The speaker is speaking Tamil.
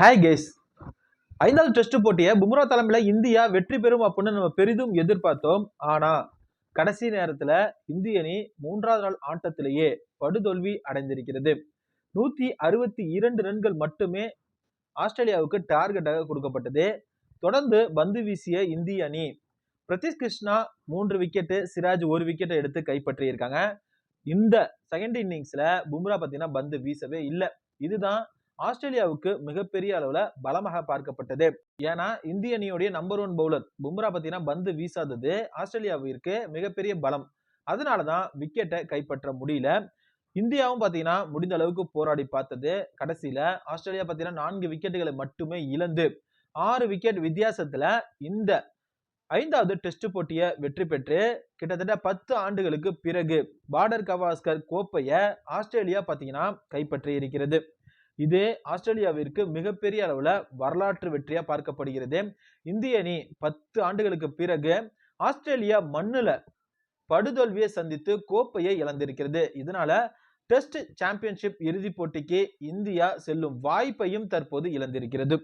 ஹாய் கேஸ் ஐந்தாவது டெஸ்ட் போட்டியை பும்ரா தலைமையில் இந்தியா வெற்றி பெறும் அப்படின்னு நம்ம பெரிதும் எதிர்பார்த்தோம். ஆனால் கடைசி நேரத்தில் இந்திய அணி மூன்றாவது நாள் ஆட்டத்திலேயே படுதோல்வி அடைந்திருக்கிறது. நூற்றி அறுபத்தி இரண்டு ரன்கள் மட்டுமே ஆஸ்திரேலியாவுக்கு டார்கெட்டாக கொடுக்கப்பட்டது. தொடர்ந்து பந்து வீசிய இந்திய அணி பிரதீஷ் கிருஷ்ணா மூன்று விக்கெட்டு சிராஜ் ஒரு விக்கெட்டை எடுத்து கைப்பற்றியிருக்காங்க. இந்த செகண்ட் இன்னிங்ஸில் பும்ரா பார்த்தீங்கன்னா பந்து வீசவே இல்லை. இதுதான் ஆஸ்திரேலியாவுக்கு மிகப்பெரிய அளவில் பலமாக பார்க்கப்பட்டது. ஏன்னா இந்திய அணியோடைய நம்பர் ஒன் பவுலர் பும்ரா பார்த்தீங்கன்னா பந்து வீசாதது ஆஸ்திரேலியாவிற்கு மிகப்பெரிய பலம். அதனால தான் விக்கெட்டை கைப்பற்ற முடியல. இந்தியாவும் பார்த்தீங்கன்னா முடிந்த அளவுக்கு போராடி பார்த்தது. கடைசியில் ஆஸ்திரேலியா பார்த்தீங்கன்னா நான்கு விக்கெட்டுகளை மட்டுமே இழந்து ஆறு விக்கெட் வித்தியாசத்தில் இந்த ஐந்தாவது டெஸ்ட் போட்டியை வெற்றி பெற்று கிட்டத்தட்ட பத்து ஆண்டுகளுக்கு பிறகு பார்டர் கவாஸ்கர் கோப்பையை ஆஸ்திரேலியா பார்த்தீங்கன்னா கைப்பற்றி இருக்கிறது. இது ஆஸ்திரேலியாவிற்கு மிகப்பெரிய அளவில் வரலாற்று வெற்றியாக பார்க்கப்படுகிறது. இந்திய அணி பத்து ஆண்டுகளுக்கு பிறகு ஆஸ்திரேலியா மண்ணில் படுதோல்வியை சந்தித்து கோப்பையை இழந்திருக்கிறது. இதனால டெஸ்ட் சாம்பியன்ஷிப் இறுதிப் போட்டிக்கு இந்தியா செல்லும் வாய்ப்பையும் தற்போது இழந்திருக்கிறது.